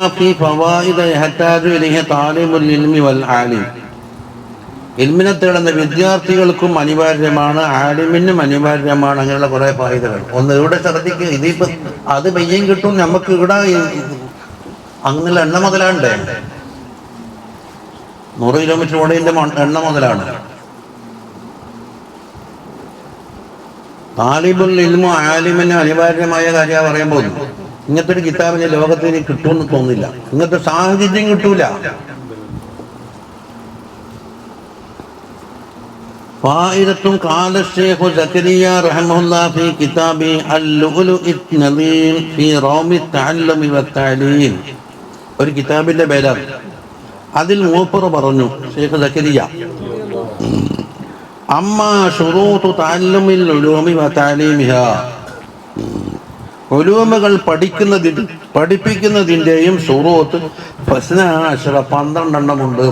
في فوائد يحتاج إليه طالب العلم والعالم ഇൽമിനെ തേടുന്ന വിദ്യാർത്ഥികൾക്കും അനിവാര്യമാണ് ആലിമിനും അനിവാര്യമാണ് അങ്ങനെയുള്ള കുറെ ഫായിദകൾ ഒന്ന് ഇവിടെ ശ്രദ്ധിക്കുക ഇതിപ്പോ അത് പെയ്യും കിട്ടും നമുക്ക് ഇവിടെ ഈ- അങ്ങനെയുള്ള എണ്ണ മുതലാണ്ടേ നൂറ് കിലോമീറ്റർ ഓടേന്റെ എണ്ണ മുതലാണ് താലിബുൽ ഇൽമു ആലിമിന് അനിവാര്യമായ കാര്യം പറയാൻ പോകുന്നു ഇങ്ങനത്തെ ഒരു കിതാബിന് ലോകത്തിന് കിട്ടുമെന്ന് തോന്നില്ല ഇങ്ങനത്തെ സാഹചര്യം കിട്ടൂല فائدة قال الشيخ زكريا رحمه الله في كتابه اللؤلؤ النظير في روم التعلم والتعليم ഒരു കിതാബിന്റെ പേരാണ് അതിൽ മൂപ്പർ പറഞ്ഞു ഷെയ്ഖ് സക്കരിയ അമ്മ ഷുറൂത്തു താല്ലുമിൽ ഉലൂമി വ താലീമിഹ ഒലൂമുകൾ പഠിക്കുന്നതിന് പഠിപ്പിക്കുന്നതിന്റെയും ഷുറൂത്ത് ഫസ്ന പന്ത്രണ്ടെണ്ണം ഉണ്ട്.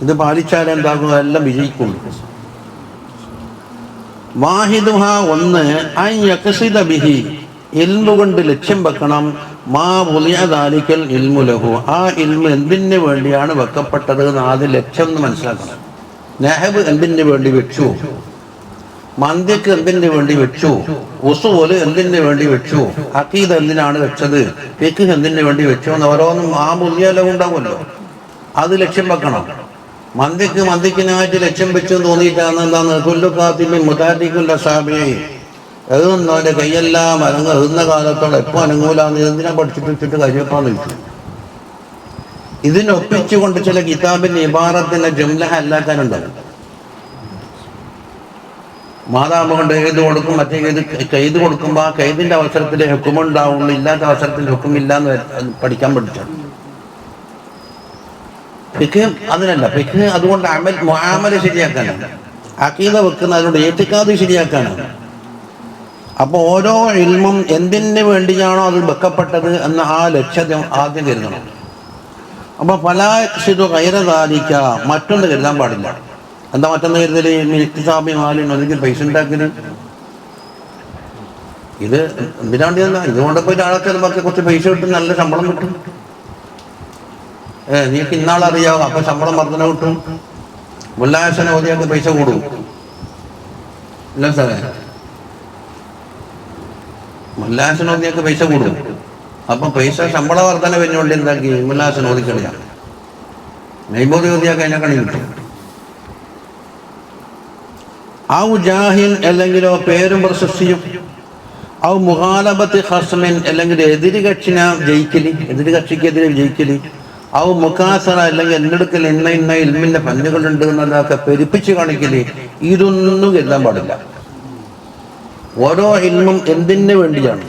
ഇത് പാലിച്ചാൽ എന്താകും? എല്ലാം വിജയിക്കും. വാഹിദുഹ ഒന്ന് അയ്യക്സിത ബിഹി. ഇൽമു കൊണ്ട് ലക്ഷ്യം വെക്കണം. മാ പുലിയതാലിക്കൽ ഇൽമു ലഹു. ആ ഇൽമു എന്തിനു വേണ്ടിയാണ് വെക്കപ്പെട്ടത് എന്ന് ആദ്യം ലക്ഷ്യം എന്ന് മനസ്സിലാക്കണം. നെഹബ് എന്തിനു വേണ്ടി വെച്ചു? മന്ത്യക്ക് എന്തിനു വേണ്ടി വെച്ചു? ഉസുപോലെ എന്തിനു വേണ്ടി വെച്ചു? അക്കീദ് എന്തിനാണ് വെച്ചത്? ഫിഖ് എന്തിനു വേണ്ടി വെച്ചു? എന്ന് ഓരോന്നും ആ മുല്യലം ഉണ്ടാവുമല്ലോ. അത് ലക്ഷ്യം വെക്കണം. മന്തിക്ക് മന്തിക്കിനായിട്ട് ലക്ഷ്യം വെച്ചു തോന്നിയിട്ടാണ് എന്താണ്? കുല്ലുക്കാത്തിമി മുതാറ്റിക്കുല്ല സാബിയായി എഴുതുന്നവന്റെ കൈയെല്ലാം അനങ്ങ് എഴുതുന്ന കാലത്തോളം എപ്പോ അനങ്ങൂലാന്ന് എന്തിനാ പഠിച്ചിട്ട് വെച്ചിട്ട് ചോദിച്ചു. ഇതിനൊപ്പിച്ചുകൊണ്ട് ചില കിതാബിന്റെ ഇബാറത്തിന്റെ ജംലഹ അല്ലാക്കാനുണ്ടാവും. മാതാവ് കൊണ്ട് എഴുതി കൊടുക്കും മറ്റേ എഴുതി കൈത് കൊടുക്കുമ്പോൾ ആ കൈതിന്റെ അവസരത്തിൽ ഹുക്കുമുണ്ടാവുള്ളൂ ഇല്ലാത്ത അവസരത്തിൽ ഹുക്കുമില്ല എന്ന് പഠിക്കാൻ പഠിച്ചു? പിക്ക് അതിനല്ല പിക്ക് അതുകൊണ്ട് അമൽ മുആമല ശരിയാക്കാനാണ്. അക്കീത വെക്കുന്ന അതിനോട് ഏറ്റിക്കാത് ശരിയാക്കാനാണ്. അപ്പൊ ഓരോ ഇൽമും എന്തിനു വേണ്ടിയാണോ അത് വെക്കപ്പെട്ടത് എന്ന ആ ലക്ഷ്യം ആദ്യം കരുതണം. അപ്പോൾ അപ്പൊ ഫലാശിതു കൈറതാലിക്ക മറ്റൊന്ന് കരുതാൻ പാടില്ല. എന്താ മറ്റൊന്ന് മിക്സാബി മാലിന് അല്ലെങ്കിൽ പൈസ ഉണ്ടാക്കൽ? ഇത് എന്തിനാണ്ട് ഇതുകൊണ്ട് പോയി ആളൊക്കെ നമുക്ക് കുറച്ച് പൈസ കിട്ടും നല്ല ശമ്പളം കിട്ടും. ഏ നീക്ക് അറിയാവും അപ്പൊ ശമ്പളം വർധന കിട്ടും. മുല്ലാശന ഓതിയൊക്കെ പൈസ കൂടും. ഇല്ല സാറേ. മുല്ലാശന പൈസ കൂടും. അപ്പൊ പൈസ ശമ്പള വർധന വരുന്നോണ്ട് എന്താക്കി? മുല്ലാശന ഓതിക്കളിയാ നൈബോധി അതിനെ കണി കിട്ടും. ഔ ജാഹിൻ അല്ലെങ്കിലോ പേരും പ്രശസ്തിയും. ഔ മുഖാലബത്ത് ഹസ്മിൻ അല്ലെങ്കിൽ എതിര് കക്ഷിനെ ജയിക്കൽ എതിര് കക്ഷിക്കെതിരെ ജയിക്കൽ. ഔ മുഖാസറ അല്ലെങ്കിൽ എന്നെടുക്കൽ ഇന്ന ഇന്ന ഇൽമിന്റെ പഞ്ഞുകളുണ്ട് എന്നതൊക്കെ പെരുപ്പിച്ച് കാണിക്കൽ. ഇതൊന്നും എല്ലാം പാടില്ല. ഓരോ ഇൽമും എന്തിനു വേണ്ടിയാണ്?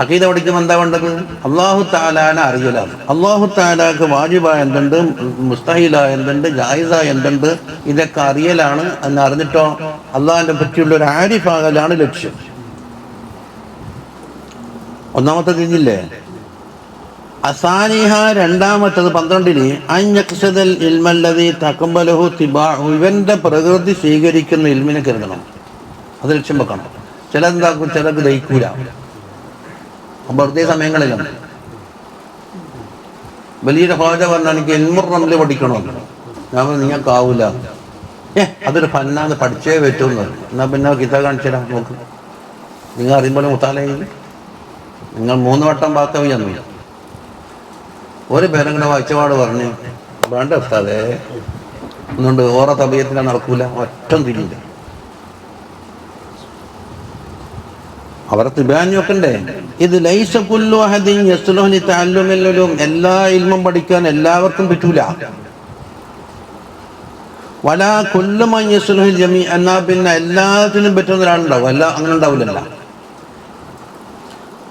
അക്കീത പഠിക്കുമ്പോൾ എന്താ വേണ്ടത്? അള്ളാഹു താലാന അറിയലാണ്. അള്ളാഹു താലാക്ക് വാജിബായ എന്തുണ്ട്? മുസ്തഹിലായ എന്തുണ്ട്? ജായിസ എന്തുണ്ട്? ഇതൊക്കെ അറിയലാണ്. എന്ന് അറിഞ്ഞിട്ടോ? അള്ളാഹിനെ പറ്റിയുള്ള ഒരു ആരിഫാകലാണ് ലക്ഷ്യം. ഒന്നാമത്തെ തിരിഞ്ഞില്ലേ അസാനിഹ രണ്ടാമത്തത് പന്ത്രണ്ടിന് അഞ്ഞക്സദൽ ഇൽമല്ലതി തക്കമ്പലഹു തിബാഹു ഇവന്റെ പ്രകൃതി സ്വീകരിക്കുന്ന ഇൽമിനെ കരുതണം. അത് ലക്ഷ്യം വെക്കണം. ചിലതെന്താക്കും ചിലത് ദഹിക്കൂല. വെറുതെ സമയങ്ങളിലാണ് വലിയൊരു ഹോജ പറഞ്ഞാൽ എനിക്ക് എൽമുർ റംൽ പഠിക്കണമെന്ന് ഞാൻ നിങ്ങൾക്കാവൂല. ഏ അതൊരു ഫന്നാന്ന് പഠിച്ചേ പറ്റുമെന്ന്. എന്നാ പിന്നെ ഗീത കാണിച്ചു തരാം നോക്ക്. നിങ്ങൾ അറിയുമ്പോൾ മുത്താലയിൽ നിങ്ങൾ മൂന്ന് വട്ടം ബാക്കവിയെന്നു ഒരു പേരും കൂടെ വായിച്ചപാട് പറഞ്ഞു വേണ്ട ഉസ്താദേ ഒന്നുകൊണ്ട് ഓറ തബീയത്തിനാ നടക്കൂല ഒറ്റം തിരിയില്ല. അവരെ തിബാഞ്ഞു വെക്കണ്ടേ? ഇത് ലൈസ കുല്ലു അഹദിൻ യസ്ലുഹു ലിതഅല്ലുമിൽ ഉലൂം. എല്ലാ ഇൽമും പഠിക്കാൻ എല്ലാവർക്കും പറ്റൂല. വല കുല്ലു മൻ യസ്ലുഹു ജമീ എന്നാ പിന്നെ എല്ലാത്തിനും പറ്റുന്ന ഒരാളുണ്ടാവും. എല്ലാ അങ്ങനെ ഉണ്ടാവില്ലല്ല.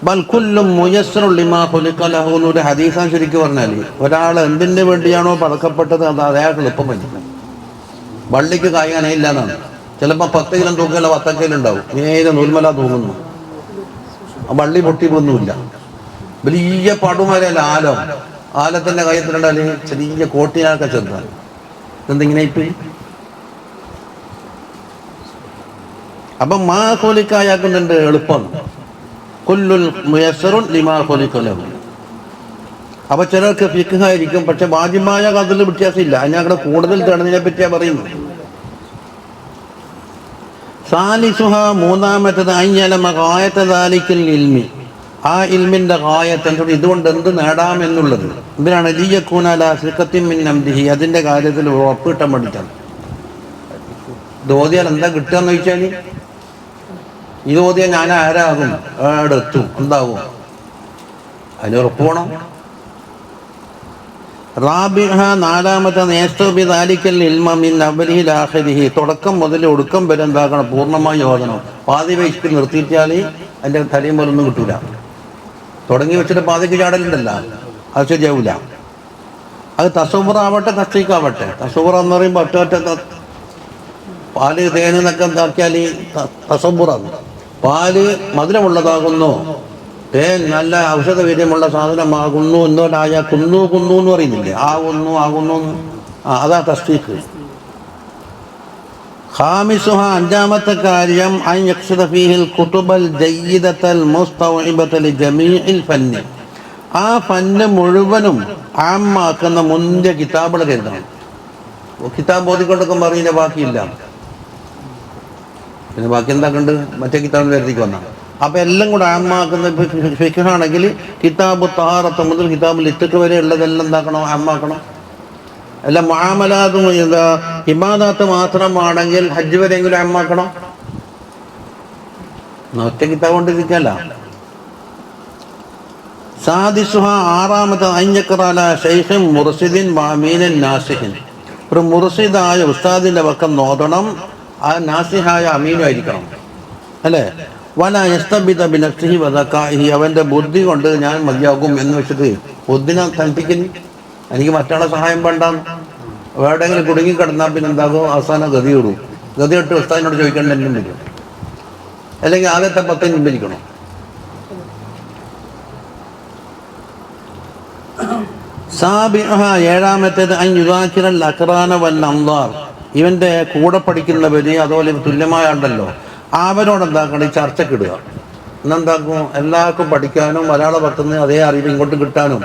ബൽ കുല്ലും മുയസ്സറുൽ ലിമാ ഖുലിഖ ലഹു എന്നൊരു ഹദീസാണ് ശരിക്കും പറഞ്ഞാൽ ഒരാൾ എന്തിനു വേണ്ടിയാണോ പടക്കപ്പെട്ടത് അത് അയാൾക്ക് എളുപ്പം പറ്റും വള്ളിക്ക് കായാനില്ല എന്നാണ് ചിലപ്പോൾ പത്ത് കിലോ തൂക്കല്ല പത്തക്കയിലുണ്ടാവും നേരെ നൂൽമല തൂങ്ങുന്നു. വള്ളി പൊട്ടി പോകുന്നുമില്ല വലിയ പടുമരല്ല ആലം ആലത്തിന്റെ കയത്തിലുണ്ടാൽ ചെറിയ കോട്ടിനൊക്കെ ചെറുതാണ് എന്തെങ്കിലും ഇപ്പൊ? അപ്പൊ മാ ഹോലിക്കായാക്കുന്നുണ്ട് എളുപ്പം. കൊല്ലുൽ മുയസറുൻ ലിമാ ലഹു അപ്പൊ ചിലർക്ക് ഫിക്കായിരിക്കും പക്ഷെ വാജിമായ കഥയിൽ വ്യത്യാസമില്ല. അതിന് അവിടെ കൂടുതൽ തെളിഞ്ഞതിനെ പറ്റിയാ പറയുന്നത്. സാലിസുഹ മൂന്നാമത്തത് അയ്യലമ കായത്തതാലിക്കൽ ഇൽമി. ആ ഇൽമിന്റെ കായത്തൻ ഇതുകൊണ്ട് എന്ത് നേടാമെന്നുള്ളത്? ഇവരാണ് ലീയക്കൂനാല സിക്കത്തിൻ നംദിഹി അതിന്റെ കാര്യത്തിൽ ഉറപ്പ് കിട്ടാൻ വേണ്ടിയിട്ടാണ് ഇത് ഓതിയാൽ എന്താ കിട്ടുക എന്ന് ചോദിച്ചാൽ ഇത് ഓതിയാൽ ഞാൻ ആരാകും അവിടെ എത്തും എന്താകും അതിന് ഉറപ്പ് വേണം. റാബിഹ നാലാമത്തെ നേസ്തോബി ദാലിക്കൽ ഇൽമ മിൻ അവലിഹിൽ ആഖിരിഹി തുടക്കം മുതൽ ഒടുക്കം വരെ എന്താക്കണം പൂർണമായി ഓതണം. പാതി വയസ്സിൽ നിർത്തിയിട്ടാൽ അതിന്റെ തലയും പോലൊന്നും കിട്ടൂല. തുടങ്ങി വെച്ചിട്ട് പാതിക്ക് ചാടലുണ്ടല്ല. അത് ശരിയാവില്ല അത് തസൂറാവട്ടെ തസ്തീക്കാവട്ടെ. തസൂറ എന്ന് പറയുമ്പോൾ ഒറ്റ പാൽ തേനെന്നൊക്കെ എന്താക്കിയാൽ തസബുറാണ് പാൽ മധുരമുള്ളതാകുന്നു. തേൻ നല്ല ഔഷധ വീര്യമുള്ള സാധനമാകുന്നു എന്നോടായ കുന്നു കുന്നു എന്ന് പറയുന്നില്ലേ? ആകുന്നു ആകുന്നു. ആ അതാ തസ്തീക്ക് ഖാമിസുഹ അഞ്ചാമത്തെ കാര്യം കുതുബൽ ഫന്നി. ആ ഫന്ന് മുഴുവനും ആമാക്കുന്ന മുന്തിയ കിതാബുകൾ കരുതണം. കിതാബ് ഓതിക്കൊണ്ടൊക്കെ പറയുന്ന ബാക്കിയില്ല. പിന്നെ ബാക്കി എന്താ കണ്ട്? മറ്റേ കിതാബിൽ വരുത്തേക്ക് അപ്പൊ എല്ലാം കൂടെ അമ്മാക്കുന്ന ഫിഖാണെങ്കിൽ കിതാബ് താറത്ത് മുതൽ കിതാബ് ലിത്തക്ക് വരെ ഉള്ളതെല്ലാം എന്താക്കണം? അമ്മാക്കണം. അല്ല മാമലാതും എന്താ ഹിമാദാത്ത് മാത്രമാണെങ്കിൽ ഹജ്ജ് വരെയെങ്കിലും അമ്മാക്കണം. ഒറ്റ കിതാബ് കൊണ്ടിരിക്കല്ല. സാദിസുഹ ആറാമത്തെ അഞ്ഞക്കറാല ശൈഷം മുർസിദിൻ മാമീനൻ നാസിഹിൻ. ഒരു മുർസിദായ ഉസ്താദിന്റെ പക്കം നോതണം. ആ നാസിഹായ അമീനും ആയിരിക്കണം. അല്ലേ? വല അവന്റെ ബുദ്ധി കൊണ്ട് ഞാൻ മതിയാകും എന്ന് വെച്ചിട്ട് ബുദ്ധിനെ തണുപ്പിക്കുന്നു എനിക്ക് മറ്റുള്ള സഹായം വേണ്ട. എവിടെയെങ്കിലും കുടുങ്ങിക്കിടന്നാൽ പിന്നെ എന്താകും? അവസാനം ഗതി ഇടും ഗതി ഇട്ട് ഉസ്താദിനോട് ചോദിക്കേണ്ട എന്നും വരും. അല്ലെങ്കിൽ ആദ്യത്തെ പത്തിന് മുമ്പിരിക്കണം സാബിഅഹ ഏഴാമത്തേത് അൻ യുദാക്കിറൽ അക്റാന വൽ അൻദാർ ഇവന്റെ കൂടെ പഠിക്കുന്നവര് അതുപോലെ തുല്യമായ ഉണ്ടല്ലോ അവരോട് എന്താക്കണം ഈ ചർച്ചക്കിടുക. എന്നെന്താക്കും എല്ലാവർക്കും പഠിക്കാനും മലയാള ഭക്തന് അതേ അറിവ് ഇങ്ങോട്ട് കിട്ടാനും.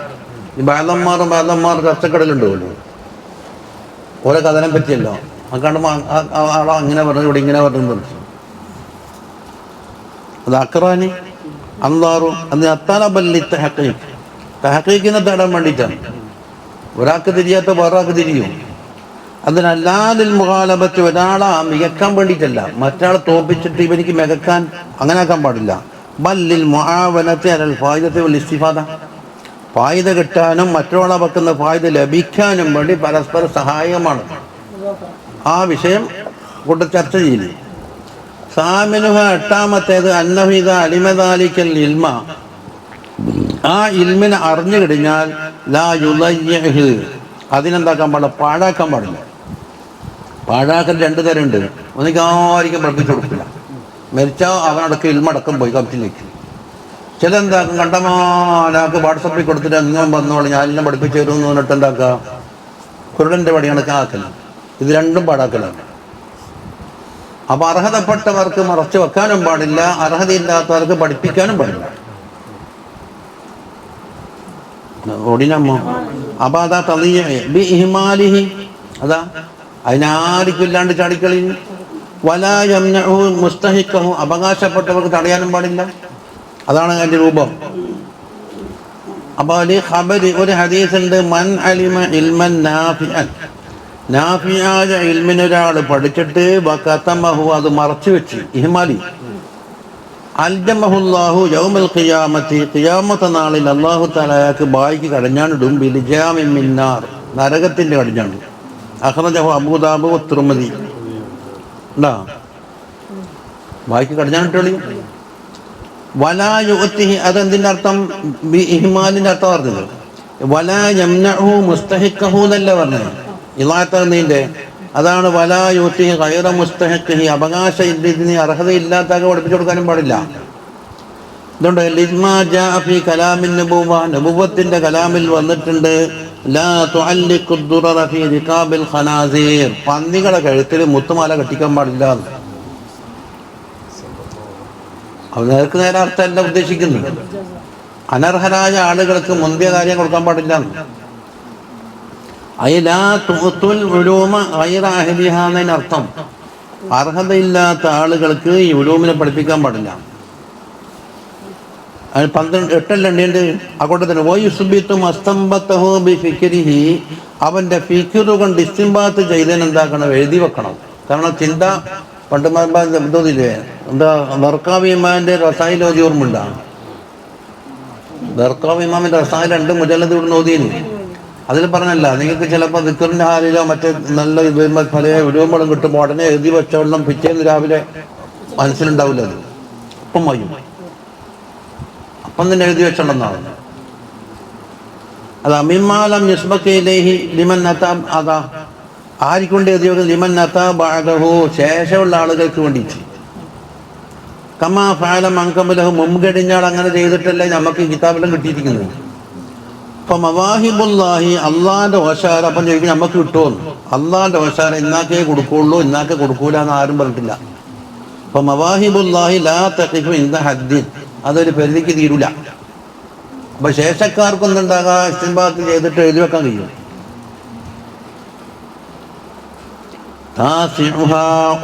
ഈ ബാലന്മാർ ബാലന്മാർ ചർച്ചക്കിടലുണ്ടല്ലോ ഓരോ കഥനെ പറ്റിയല്ലോ. അക്കാണ്ട് ആളോ അങ്ങനെ പറഞ്ഞു ഇവിടെ ഇങ്ങനെ പറഞ്ഞു പറഞ്ഞു അത് അക്രാനി അന്താറും അന്ന് അത്താലബല്ലി തഹക്കീഖ് തഹക്കീക്കിനെ തേടാൻ വേണ്ടിയിട്ടാണ്. ഒരാൾക്ക് തിരിയാത്ത വേറൊരാൾക്ക് തിരിയും. അതിനല്ലാതിൽ മുഖാലപത്ത് ഒരാളെ മികക്കാൻ വേണ്ടിയിട്ടല്ല മറ്റാളെ തോപ്പിച്ചിട്ട് ഇവനിക്ക് മികക്കാൻ അങ്ങനെ ആക്കാൻ പാടില്ല ബല്ലിൽ മുഹാവനത്തെ അലൽ ഫായുധത്തെ ഇസ്തിഫാദ. ഫായുധ കിട്ടാനും മറ്റൊരാളെ വെക്കുന്ന ഫായുധ ലഭിക്കാനും വേണ്ടി പരസ്പര സഹായകമാണ് ആ വിഷയം കൊണ്ട് ചർച്ച ചെയ്യുന്നു സാമിനുഹ എട്ടാമത്തേത് അന്നഹിത അലിമദാലിക്കൽ ഇൽമ. ആ ഇൽമിനെ അറിഞ്ഞു കഴിഞ്ഞാൽ ലാ യുലയ്യഹ്. അതിനെന്താക്കാൻ പാടില്ല? പാഴാക്കാൻ പാടില്ല. പാഴാക്കൽ രണ്ട് തരമുണ്ട് ഒന്നിക്ക് ആരിക്കും പഠിപ്പിച്ചു കൊടുക്കില്ല. മരിച്ചാൽ അവനടക്കം ഇൽമടക്കം പോയി കമ്പിലേക്ക് ചിലെന്താക്കും കണ്ടമാനാക്ക് വാട്സപ്പിൽ കൊടുത്തിട്ട് അങ്ങനെ വന്നോളൂ ഞാൻ എല്ലാം പഠിപ്പിച്ചു തരും എന്ന് പറഞ്ഞിട്ട് എന്താക്കുക കുരുടന്റെ പടി ആക്കൽ ഇത് രണ്ടും പാടാക്കലാണ് അപ്പൊ അർഹതപ്പെട്ടവർക്ക് മറച്ചു വെക്കാനും പാടില്ല അർഹതയില്ലാത്തവർക്ക് പഠിപ്പിക്കാനും പാടില്ല. ഓടിനമ്മോ? അപ്പൊ അതാ തളിയ ബി ഇഹ്മാലിഹി. അതാ അതിനാർക്കും ഇല്ലാണ്ട് ചാടിക്കളി വലായംനഹു മുസ്തഹിക്കവും അവകാശപ്പെട്ടവർക്ക് തടയാനും പാടില്ല. അതാണ് അതിന്റെ രൂപം. അപ്പോൾ ഒരു ഖബര് ഒരു ഹദീസ് ഉണ്ട് മൻ അലിമ ഇൽമൻ നാഫിഅൻ. നാഫിയായ ഇൽമിനൊരാൾ പഠിച്ചിട്ട് ബഹു അത് മറച്ചു വെച്ച് ഇഹ്മാലി. അൽജമഹുല്ലാഹു യൗമൽ ഖിയാമത്തി. ഖിയാമത്ത നാളിൽ അള്ളാഹു തലയാക്ക് ബായിക്ക് കടഞ്ഞാണിടും ബിലിജാമിൻ മിന്നാർ. നരകത്തിന്റെ കടഞ്ഞാണ് അഖ്റജഹു അബൂദാബു തിർമദി ഉണ്ടോ ബായിക്ക് കടഞ്ഞാണിട്ടോളി. വലാ അതെന്തിന്റെ അർത്ഥം? ഇഹ്മാലിന്റെ അർത്ഥം പറഞ്ഞത്. വലാ യംനഹു എന്നല്ലേ എന്നല്ല പറഞ്ഞത്. ഇലാത്തതിന്റെ അതാണ് വലാ കയറ മുസ്തഹിക്കഹി അവകാശ ഇതിന് അർഹതയില്ലാത്ത പഠിപ്പിച്ചു കൊടുക്കാനും പാടില്ല. ഇതുണ്ട്? ലിസ്മാ ജാഫി കലാമിൻ നബുവ. നബുവത്തിന്റെ കലാമിൽ വന്നിട്ടുണ്ട്. പന്നികളെ കഴുത്തിൽ മുത്തുമാല കെട്ടിക്കാൻ പാടില്ല അവർക്ക് നേരെ നേരെ അർത്ഥമല്ല ഉദ്ദേശിക്കുന്നത്? അനർഹരായ ആളുകൾക്ക് മുന്തിയ കാര്യം കൊടുക്കാൻ പാടില്ല അർത്ഥം അർഹതയില്ലാത്ത ആളുകൾക്ക് ഈ ഉലൂമിനെ പഠിപ്പിക്കാൻ പാടില്ല. പന്ത്രണ്ട് എട്ടല്ല എണ്ണീണ്ട് അങ്ങോട്ട് തന്നെ വയുസുബിത്തും അസ്തംബത്തഹോ ബി ഫിക്രിഹി അവന്റെ ഫിക്രു കൊണ്ട് ഇസ്തിംബാത്ത് ചെയ്തതിനെന്താക്കണം എഴുതി വെക്കണം. കാരണം ചിന്ത പണ്ട് എന്തോന്നില്ലേ? എന്താ റസായിലോതി ഓർമ്മയുണ്ടാ? ബർക്കാവ് ഇമാമിന്റെ റസായിൽ രണ്ട് മുജല്ലത് ഇവിടെ നോതിയിന് അതിൽ പറഞ്ഞല്ല നിങ്ങൾക്ക് ചിലപ്പോൾ ദിക്കറിന്റെ ഹാലിലോ മറ്റേ നല്ല ഫലയെ ഉരുവമ്പളം കിട്ടുമ്പോൾ ഉടനെ എഴുതി വെച്ചോളം പിറ്റേന്ന് രാവിലെ മനസ്സിലുണ്ടാവില്ല അത്. അപ്പം വയ്യും തന്നെ എഴുതി വെച്ചിട്ടുണ്ടെന്നാണ് അത് അമിമാലം നിസ്ബക്കയിലേഹി ലിമൻ നത്ത അതാ ആരിക്കൊണ്ട് എഴുതി വെക്കുന്നത് ലിമൻ നത്താ ബാധഹു ശേഷമുള്ള ആളുകൾക്ക് വേണ്ടി കമ്മാ ഫാലം അങ്കമലഹു കഴിഞ്ഞാൽ അങ്ങനെ ചെയ്തിട്ടല്ലേ നമുക്ക് കിതാബെല്ലാം കിട്ടിയിരിക്കുന്നത്. അപ്പം മവാഹിബുല്ലാഹി അള്ളാന്റെ ഓശാര അപ്പം ചോദിക്കും നമുക്ക് കിട്ടുമെന്ന് അള്ളാന്റെ ഓശാര ഇന്നാക്കേ കൊടുക്കുള്ളൂ ഇന്നാക്കേ കൊടുക്കൂല എന്ന് ആരും പറഞ്ഞിട്ടില്ല. അപ്പം മവാഹിബുല്ലാഹി ലാ തഹിഫ് ദ ഹദ്ദിൻ. അതൊരു പരിധിക്ക് തീരൂല. അപ്പൊ ശേഷക്കാർക്കൊന്നും ഉണ്ടാകാ ഇസ്തിംബാത്ത് ചെയ്തിട്ട് എഴുതി വെക്കാൻ കഴിയും?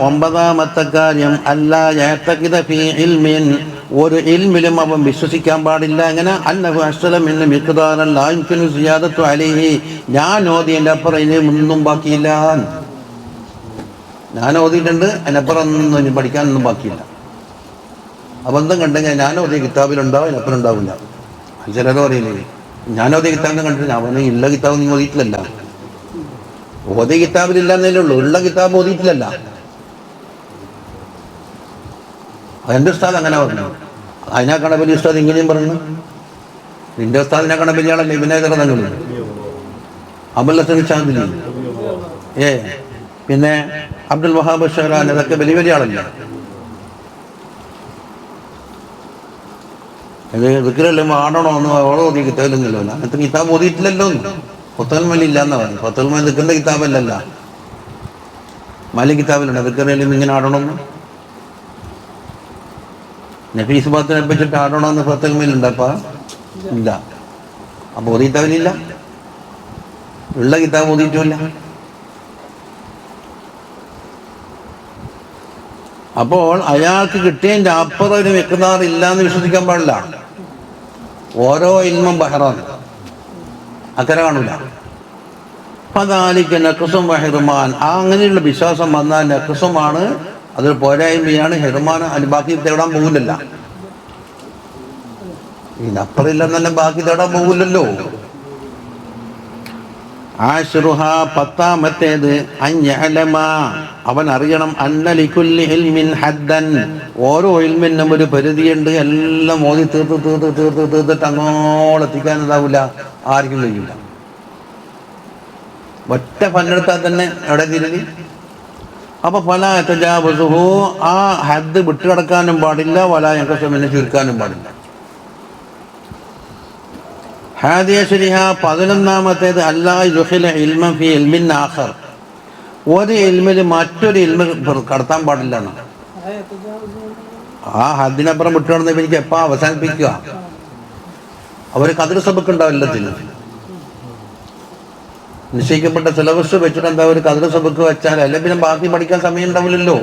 ഒമ്പതാമത്തെ കാര്യം അല്ല ഒരു ഇൽമിലും അവൻ വിശ്വസിക്കാൻ പാടില്ല. അങ്ങനെ അന്നഹു അസ്ലം എന്ന് ഓതി സിയാദത്തു ഞാൻ ഓതിയതിന്റെ അപ്പുറം ഇനി ഒന്നും ബാക്കിയില്ല. ഞാൻ ഓതിയിട്ടുണ്ട് അതിനപ്പുറം ഒന്നും പഠിക്കാനൊന്നും ബാക്കിയില്ല. അബന്ധം കണ്ടെങ്കിൽ ഞാൻ അതേ കിതാബിലുണ്ടാവും അതിനപ്പം ഉണ്ടാവില്ല. അത് ചിലരോ അറിയില്ലേ അതേ കിതാബിനെ കണ്ടിട്ട് അവനെ ഉള്ള കിതാബ് നീ ഓതിയിട്ടില്ലല്ല. ഓതിയ കിതാബിലില്ല എന്നേ ഉള്ളൂ ഉള്ള കിതാബ് ഓതിയിട്ടില്ലല്ല. എന്റെ ഉസ്താദ് അങ്ങനെ പറഞ്ഞു. അതിനാ കണബലി ഉസ്താദ് ഇങ്ങനെയും പറഞ്ഞു. നിന്റെ ഉസ്താദിനെ കണബലിയാളല്ലേ ഇവനെ അബുല്ലത്തിന് ചാന്ദിനി ഏ പിന്നെ അബ്ദുൽ വഹാബ് ഷെഹ്റാൻ അതൊക്കെ വലിയ വലിയ ആളല്ലേ. ഇത് വിഗ്രഹം എന്ന് അവളെ ഓതി കിതാബിലൊന്നുമില്ലോ അങ്ങനത്തെ കിതാബ് ഓതിയിട്ടില്ലല്ലോ പൊത്തൽമല ഇല്ല എന്നാ പറഞ്ഞു. പൊത്തൽമല നിൽക്കേണ്ട കിതാബല്ലല്ല. മല കിതാബിലുണ്ട്. നിന്ന് ഇങ്ങനെ ആടണമെന്ന് നഫീസ് ബാത്തിനെ വെച്ചിട്ട് ആടണമെന്ന് പൊത്തൽമലുണ്ട് അപ്പ? ഇല്ല. അപ്പൊ ഓതി കിതാബിലില്ല ഉള്ള കിതാബ് ഓതിയിട്ടുമില്ല. അപ്പോൾ അയാൾക്ക് കിട്ടിയതിന്റെ അപ്പുറം ഒരു വെക്കുന്നാർ ഇല്ല എന്ന് വിശ്വസിക്കാൻ പാടില്ല. ഓരോ ഇൽമും ബഹറാണ്. അക്കരെ കാണില്ല പതാലിക്ക് നക്കുസും ഹെറുമാൻ ആ അങ്ങനെയുള്ള വിശ്വാസം വന്നാൽ നക്കുസുമാണ് അതൊരു പോരായ്മയാണ് ഹെറുമാൻ അതിന് ബാക്കി തേടാൻ പോകില്ലല്ല. ഇതിനപ്പുറം ഇല്ലെന്നല്ല ബാക്കി തേടാൻ പോകില്ലല്ലോ. ആശുറുഹ പത്താമത്തേത് അവൻ അറിയണം അന്നലിക്കുല്ലി ഇൽമിൻ ഹദ്ദൻ. ഓരോ ഇൽമിനും ഒരു പരിധിയുണ്ട്. എല്ലാം മോദി തീർത്ത് തീർത്ത് തീർത്ത് തീർത്തിട്ട് അങ്ങോളെത്തിക്കാൻ ഉണ്ടാവില്ല ആർക്കും കഴിയില്ല ഒറ്റ പന്നെടുത്താൽ തന്നെ എവിടെ തിരുതി അപ്പൊ പല തജാബുസുഹു ആ ഹദ് വിട്ടുകിടക്കാനും പാടില്ല വല ഞങ്ങൾക്ക് ചുരുക്കാനും പാടില്ല. ഹാദിയ ശരിഹ പതിനൊന്നാമത്തേത് അല്ലാ യുഹില ഇൽമ ഫി ഇൽമിൻ ആഖർ ഒരു ഇൽമിൽ മറ്റൊരു ഇൽമ കടത്താൻ പാടില്ല എന്നാണ് ആ ഹദ്ദിനപ്പുറം വിട്ടുകിടന്ന എനിക്ക് എപ്പോ അവസാനിപ്പിക്കുക? അവർ കതിർ സഭക്ക് ഉണ്ടാവും നിശ്ചയിക്കപ്പെട്ട സിലബസ് വെച്ചിട്ട് എന്താ ഒരു കതിർ സഭക്ക് വെച്ചാൽ അല്ലെങ്കിൽ പിന്നെ ബാക്കി പഠിക്കാൻ സമയം ഉണ്ടാവില്ലല്ലോ.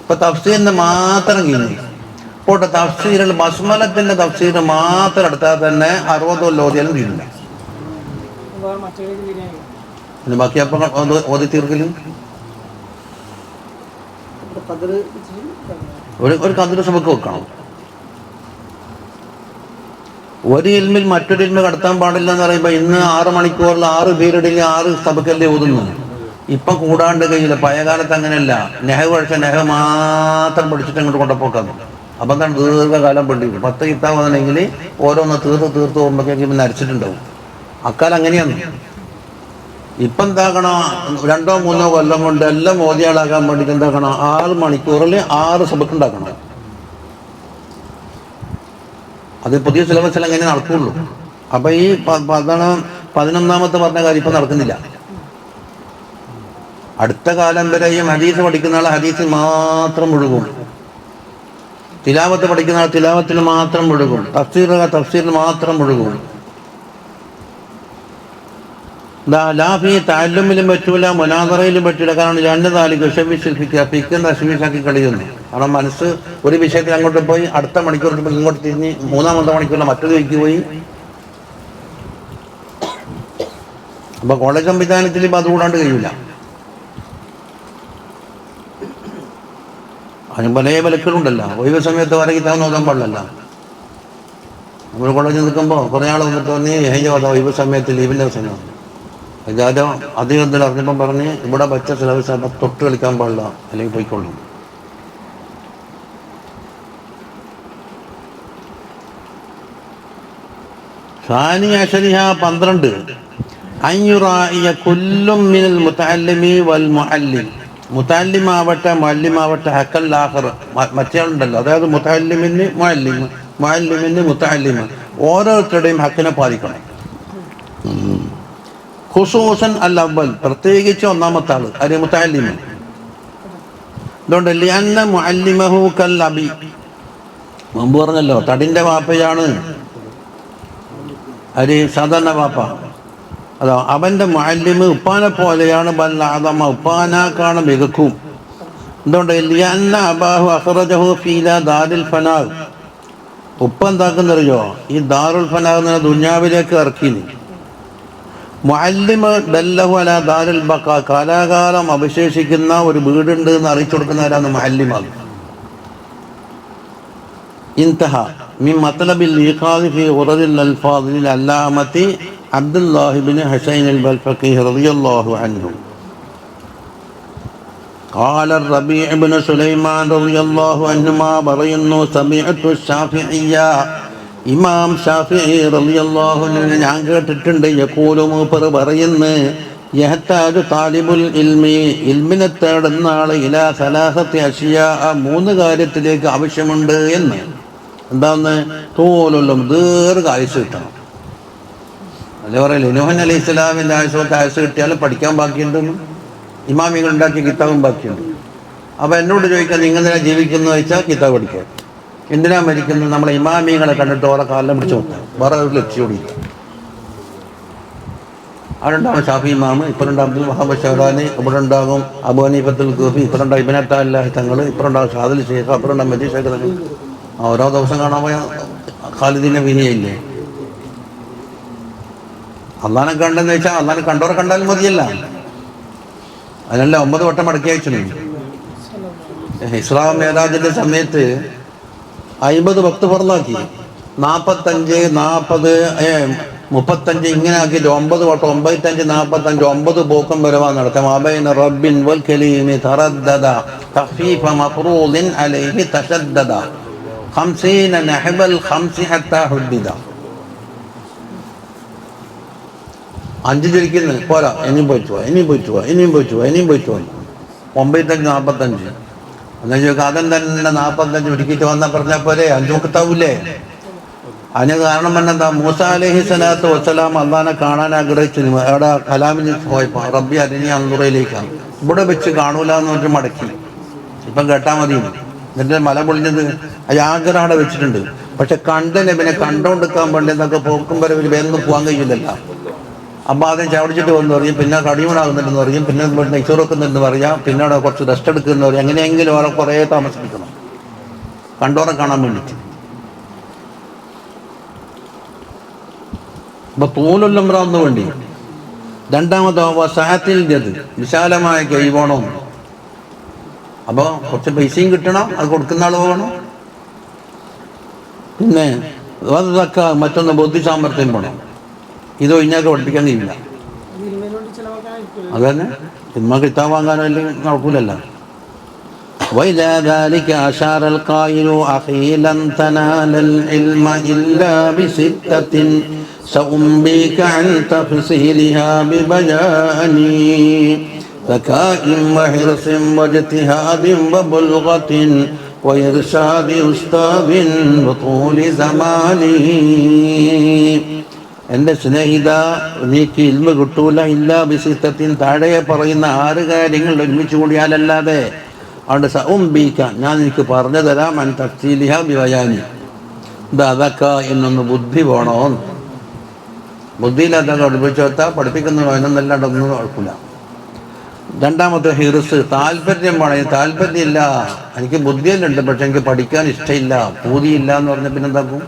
ഇപ്പൊ തഫ്സീന്ന് മാത്രം കഴിഞ്ഞു പോട്ടെ തഫ്സീരൽ മസ്മലത്തിന്റെ തഫ്സീർ മാത്രം എടുത്താൽ തന്നെ അറുപത് ഓതിയാലും തീരില്ല. ബാക്കി ഓതി- ഒരു ഒരു കതിർ സഭക്ക് വെക്കണം. ഒരു ഇൽമിൽ മറ്റൊരു ഇൽമ കടത്താൻ പാടില്ല എന്ന് പറയുമ്പോൾ ഇന്ന് ആറ് മണിക്കൂറിൽ ആറ് പീരീഡിൽ ആറ് സഭക്കല്ലേ ഓതുന്നു. ഇപ്പം കൂടാണ്ട് പഴയ കാലത്ത് അങ്ങനെയല്ല. നെഹ പക്ഷെ നെഹ മാത്രം പഠിച്ചിട്ട് അങ്ങോട്ട് കൊണ്ടപ്പോക്കാന്നു അപ്പം തന്നെ ദീർഘകാലം പഠിക്കും പത്ത് കിത്താൻ വന്നിട്ടുണ്ടെങ്കിൽ ഓരോന്ന് തീർത്ത് തീർത്ത് പോകുമ്പോഴേക്കും പിന്നെ അരച്ചിട്ടുണ്ടാവും അക്കാലം അങ്ങനെയാണ്. ഇപ്പം എന്താക്കണം രണ്ടോ മൂന്നോ കൊല്ലം കൊണ്ട് എല്ലാം മോദിയാളാക്കാൻ വേണ്ടിയിട്ട് എന്താക്കണം ആറ് മണിക്കൂറിൽ ആറ് സബക്ക് ഉണ്ടാക്കണം. അത് പുതിയ സിലബസിൽ അങ്ങനെ നടക്കുള്ളൂ. അപ്പൊ ഈ പതാണ് പതിനൊന്നാമത്തെ പറഞ്ഞ കാര്യം ഇപ്പൊ നടക്കുന്നില്ല. അടുത്ത കാലം വരെ ഈ ഹദീസ് പഠിക്കുന്ന ആൾ ഹദീസ് മാത്രം മുഴുകും. തിലാവത്ത് പഠിക്കുന്ന ആൾ തിലാവത്തിൽ മാത്രം മുഴുകും. തഫ്സീർ തഫ്സീറിൽ മാത്രം മുഴുകും. ലാഫി താല്ലുമിലും പറ്റൂല മുനാദറയിലും പറ്റൂല. കാരണം രണ്ട് നാല് വിഷമിച്ചിരിക്കുക പിക്കും തശ്മീഷാക്കി കളിയുന്നു. കാരണം മനസ്സ് ഒരു വിഷയത്തിൽ അങ്ങോട്ട് പോയി അടുത്ത മണിക്കൂർ ഇങ്ങോട്ട് തിരിഞ്ഞ് മൂന്നാമത്തെ മണിക്കൂറിൽ മറ്റൊരു വ്യക്തി പോയി. അപ്പൊ കോളേജ് സംവിധാനത്തിൽ ഇപ്പൊ അതുകൂടാണ്ട് കഴിയില്ല അതിന് പല വിലക്കുകളുണ്ടല്ലോ. ഒഴിവ് സമയത്ത് വരെ കിട്ടാൻ നോക്കാൻ നമ്മൾ കോളേജിൽ നിൽക്കുമ്പോൾ കുറേ ആൾ വന്നിട്ട് പറഞ്ഞ് ഹൈജവാദ ഒഴിവ് സമയത്ത് ലീവിന്റെ സമയം. രാജാ അധികത്തിൽ അറിഞ്ഞപ്പം പറഞ്ഞ് ഇവിടെ പച്ച സിലബസ് അപ്പം തൊട്ട് കളിക്കാൻ പാടില്ല അല്ലെങ്കിൽ പോയിക്കൊള്ളും പന്ത്രണ്ട്. അഞ്ഞുറായിയ കൊല്ലും മിനൽ മുത്തല്ലിമി വൽ മുഅല്ലിം മുത്തല്ലിമാവട്ടെ മുഅല്ലിമാവട്ടെ ഹക്കൽ ലാഹർ മറ്റേയാളുണ്ടല്ലോ. അതായത് മുത്താലിമിന് മുഅല്ലിം മുഅല്ലിമിന് മുത്താലിമ്. ഓരോരുത്തരുടെയും ഹക്കിനെ പാലിക്കണം. ഖുസൂസൻ അൽ അവൽ പ്രത്യേകിച്ച് ഒന്നാമത്തെ ആൾ അരി മുത്താലിമൻ അതുകൊണ്ട് മുഅല്ലിമഹു മുമ്പ് പറഞ്ഞല്ലോ തടിന്റെ വാപ്പയാണ്. അരി സാധാരണ വാപ്പ. അതോ അവന്റെ മാലിമ് ഉപ്പാനെ പോലെയാണ്. ബൽ ഉപ്പാനാക്കാണ് മികക്കും. എന്തുകൊണ്ട്? ലിയന്ന അബാഹു അഹ്റജഹു ഫീല ദാരിൽ ഫനാഹ്. ഉപ്പ എന്താക്കുന്നറിയോ? ഈ ദാറുൽ ഫനാഹ് എന്ന ദുഞ്ഞാവിലേക്ക് ഇറക്കിയിരുന്നു മുഅല്ലിമ് ദല്ലഹു അല ദാരുൽ ബക്ക കാലാകാലം അവശേഷിക്കുന്ന ഒരു വീടുണ്ട് എന്ന് അറിയിച്ചു കൊടുക്കുന്നവരാണ് മുഅല്ലിമ ഇൻതഹ മീ മത്തലബിൽ ഈഖാദി ഫി ഉറദിൽ അൽഫാദിൽ അല്ലാമത്തി عبد الله بن حسين البلفقي رضي الله عنه قال الربيع بن سليمان رضي الله عنهما പറയുന്നു سمعت الشافعية ഇമാം ഷാഫി റളിയല്ലാഹുവിനെ ഞാൻ കേട്ടിട്ടുണ്ട് യക്കൂലു മൂപ്പർ പറയുന്നു യഹത്താജു താലിബുൽ ഇൽമി ഇൽമിനെ തേടുന്ന ആള് ഇലാ സലാഹത്തി അഷിയ മൂന്ന് കാര്യത്തിലേക്ക് ആവശ്യമുണ്ട് എന്ന് എന്താന്ന് തോലുള്ള ദീർഘായുസ് കിട്ടണം അല്ലേ പറയല്ലേ? നുഹൻ അലൈഹി ഇസ്ലാമിന്റെ ആയുസൊക്കെ ആയുസ് കിട്ടിയാൽ പഠിക്കാൻ ബാക്കിയുണ്ടെന്നും ഇമാമികൾ ഉണ്ടാക്കിയ കിതാബും ബാക്കിയുണ്ട്. അപ്പോൾ എന്നോട് ചോദിക്കാൻ നിങ്ങൾ എന്തിനാ ജീവിക്കുന്നു വെച്ചാൽ കിതാബ് പഠിക്കുക എന്തിനാ മരിക്കുന്നത്? നമ്മളെ ഇമാമികളെ കണ്ടിട്ട് ഓരോ കാലം പിടിച്ച് നോക്കാം വേറെ ഒരു ലക്ഷ്യോടില്ല അവിടെ ഷാഫി ഇമാമ് ഇപ്പറുണ്ടാവും അബ്ദുൽ മുഹമ്മദ് ഷഹറാനി ഇവിടെ ഉണ്ടാകും അബു ഹനീഫത്തുൽ കൂഫി ഇപ്പറുണ്ടാവും ഇബനത്താലാഹി തങ്ങൾ ഇപ്പറുണ്ടാകും ഷാദുൽ ഷേഖ് അപ്പറുണ്ടാകും മജീദ് ഷേഖ് തങ്ങൾ. ഓരോ ദിവസം കാണാൻ പോയ ഖാലിദിനെ വിനിയയില്ലേ അള്ളാനെ കണ്ടെന്ന് വെച്ചാൽ അള്ളാനെ കണ്ടോറെ കണ്ടാലും മതിയല്ല. അതിനല്ല ഒമ്പത് വട്ടം മടക്കി അയച്ചു ഇസ്ലാം മേരാജിന്റെ സമയത്ത് അയിമ്പത് ഭക്ത് പുറന്നാക്കി നാൽപ്പത്തഞ്ച് നാൽപ്പത് മുപ്പത്തഞ്ച് ഇങ്ങനെ ആക്കിയിട്ട് ഒമ്പത് വട്ടം ഒമ്പത്തഞ്ച് നാൽപ്പത്തഞ്ച് ഒമ്പത് പോക്കം വരവാ നടക്കാം. അബൈൻ റബ്ബിൻ അഞ്ച് തിരിക്കുന്നു പോരാ. ഇനിയും പോയിട്ട് പോവാ ഇനിയും പോയിട്ട് പോവാ ഇനിയും പോയിട്ട് പോവാ ഇനിയും പോയിട്ട് പോവാ ഒമ്പത്തഞ്ച് നാൽപ്പത്തഞ്ച് എന്നാ ചോദിക്കുക അതൻ തന്നെ നാൽപ്പത്തഞ്ച് ഒരുക്കിയിട്ട് വന്നാൽ പറഞ്ഞാൽ പോലെ അഞ്ചു മുക്കത്താവൂലേ അതിന് കാരണം എന്താ മൂസ അലഹി സ്വലാത്തു വസ്സലാം അള്ളഹാനെ കാണാൻ ആഗ്രഹിച്ചു അവിടെ കലാമിന് പോയപ്പോ റബ്ബി അരിഞ്ഞ അന്തുറയിലേക്കാണ് ഇവിടെ വെച്ച് കാണൂല എന്ന് പറഞ്ഞിട്ട് മടക്കി. ഇപ്പം കേട്ടാൽ മതി. എന്നിട്ട് മല പൊളിഞ്ഞത് അയാഗ്ര അവിടെ വെച്ചിട്ടുണ്ട്. പക്ഷെ കണ്ട നബിനെ കണ്ടോണ്ടിരിക്കാൻ വേണ്ടി എന്നൊക്കെ പോക്കും വരെ ഒരു വേഗം പോകാൻ കഴിയില്ലല്ലോ. അപ്പൊ ആദ്യം ചവടിച്ചിട്ട് വന്ന് പറയും പിന്നെ കടിയൂണാകുന്നുണ്ടെന്ന് പറയും പിന്നെ നെയ്ച്ചോറക്കുന്നുണ്ടെന്ന് പറയാം പിന്നെ അവിടെ കുറച്ച് റെസ്റ്റ് എടുക്കുന്നു പറയും. എങ്ങനെയെങ്കിലും അവരെ കുറേ താമസിപ്പിക്കണം. കണ്ടോറെ കാണാൻ വേണ്ടിയിട്ട്. അപ്പൊ തൂലുല്ലംറാന്ന് വേണ്ടി. രണ്ടാമതോ സഹത്തിൽ വിശാലമായ കൈവോണം അപ്പോൾ കുറച്ച് പൈസയും കിട്ടണം അത് കൊടുക്കുന്ന ആൾ പോകണം പിന്നെ മറ്റൊന്ന് ബുദ്ധി സാമർത്ഥ്യം വേണം. ഇത് ഒഴിഞ്ഞാൽ പഠിപ്പിക്കാൻ കഴിയില്ല അത് തന്നെ സിനിമ കിട്ടാൻ വാങ്ങാനോ അല്ലെങ്കിൽ നടക്കൂലല്ലോ وإلى ذلك أشار القائل أخي لن تنال العلم إلا بستة سأنبيك عن تفصيلها ببياني ذكاء وحرص واجتهاد وبلغة وإرشاد أستاذ وطول زمانه എന്റെ സ്നേഹിത നീക്ക് ഇൽമ കിട്ടൂല ഇല്ലാ ബിസിത്തത്തിൻ താഴെ പറയുന്ന ആറ് കാര്യങ്ങൾ ഒരുമിച്ച് കൂടിയാലല്ലാതെ അവിടെ സൗം ബീക്കാൻ ഞാൻ എനിക്ക് പറഞ്ഞു തരാം. അൻ തഫ്സീലിഹ ബിവയാനി ഇത് അതൊക്കെ എന്നൊന്ന് ബുദ്ധി വേണോ ബുദ്ധിയില്ലാത്ത പഠിപ്പിച്ചു വെത്താൽ പഠിപ്പിക്കുന്നതോ എന്നല്ലാണ്ട് ഒന്നും കുഴപ്പമില്ല രണ്ടാമത്തെ ഹിറിസ് താല്പര്യം വേണം താല്പര്യമില്ല. എനിക്ക് ബുദ്ധിയല്ലുണ്ട് പക്ഷെ എനിക്ക് പഠിക്കാൻ ഇഷ്ടമില്ല. പൂതിയില്ല എന്ന് പറഞ്ഞാൽ പിന്നെന്താക്കും?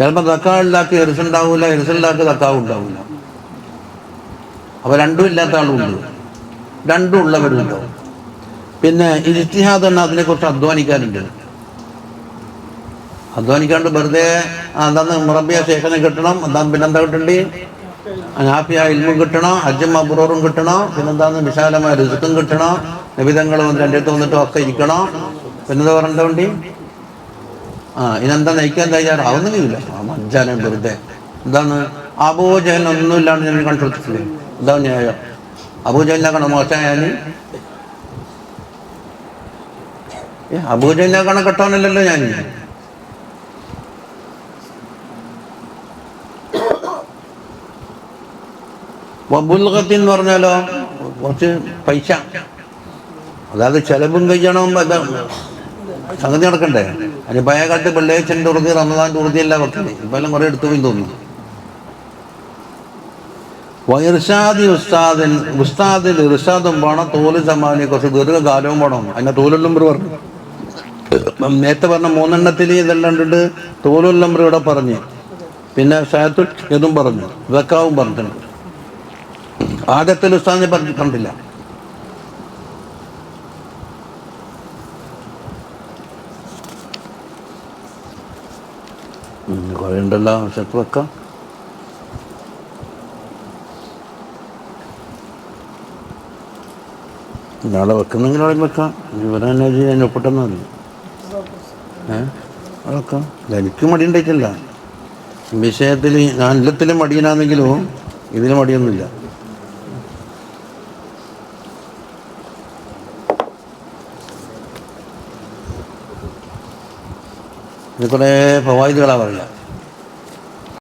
ചിലപ്പോൾ തക്കാളില്ലാക്കി ഹിറിസുണ്ടാവില്ല ഹിറിസുണ്ടാക്കി തക്കാവ് ഉണ്ടാവില്ല അപ്പോൾ രണ്ടും ഇല്ലാത്ത ആളുണ്ട്. രണ്ടും ഉള്ളവരുണ്ടോ? പിന്നെ ഇജ്തിഹാദ് എന്ന അതിനെക്കുറിച്ച് അധ്വാനിക്കാനുണ്ട്. അധ്വാനിക്കാണ്ട് വെറുതെ അതാന്ന് മുറബിയ ശേഖനെ കിട്ടണം എന്താ പിന്നെന്താ കിട്ടണ്ടി? നാഫിയ ഇൽമും കിട്ടണം അജ്ജും അബ്രോറും കിട്ടണം പിന്നെന്താന്ന് വിശാലമായ റിസുക്കും കിട്ടണം നിബിധങ്ങൾ രണ്ടിടത്ത് വന്നിട്ടും ഒക്കെ ഇരിക്കണം. പിന്നെന്താ പറഞ്ഞ വേണ്ടി? ആ ഇതെന്താ നയിക്കാൻ തയ്യാറാവുന്നില്ല മജ്ജാനം വെറുതെ. എന്താണ്? അബൂജഹൽ ഒന്നും ഇല്ലാണ്ട് ഞാൻ കണ്ടുപിടിച്ചിട്ടില്ലേ എന്താ ന്യായം? അബൂജഹലിനാക്കണം മോശമായാൽ ഏ കണ കെട്ടവനല്ലല്ലോ ഞാൻ. വബുൽഗത്തി എന്ന് പറഞ്ഞാലോ കുറച്ച് പൈസ. അതായത് ചെലവും കഴിയണം സംഗതി നടക്കണ്ടേ? അതിന് പഴയ കാലത്ത് വെള്ളിയാഴ്ചന്റെ ഉറുതി റമദാന്റെ എല്ലാം വെക്കണേ. ഇപ്പം എല്ലാം കുറേ എടുത്തു പോയി തോന്നുന്നു. വൈർഷാദി ഉസ്താദിൻ ഉസ്താദിൽ ഇർഷാദും വേണം തോൽ സമാനെ കുറച്ച് ദീർഘകാലവും വേണം. അതിനെ തോലുള്ളംബർ പറഞ്ഞു. നേരത്തെ പറഞ്ഞ മൂന്നെണ്ണത്തിൽ ഇതെല്ലാം കണ്ടിട്ട് തോലുള്ളംബർ ഇവിടെ പറഞ്ഞു. പിന്നെ ഷാത്തുൽ ഇതും പറഞ്ഞു. വെക്കാവും പറഞ്ഞിട്ടുണ്ട്. ആദ്യത്തിൽ ഉസ്താദിനെ പറഞ്ഞു ഉണ്ടല്ലോ ഷെത്ത് വെക്കാം നാളെ വെക്കുന്നെങ്കിൽ അവിടെ വെക്കാം. ഇവരെ തന്നെ ചെയ്യാൻ ഒപ്പിട്ടെന്ന് മതി ഏഹ് വെക്കാം. എനിക്ക് മടി ഉണ്ടായിട്ടില്ല. വിഷയത്തിൽ ഞാൻ എല്ലാത്തിലും മടിയനാണെങ്കിലും ഇതിന് മടിയൊന്നുമില്ല. ഇത് കുറേ ഫവായിദുകളാണ് പറയുക.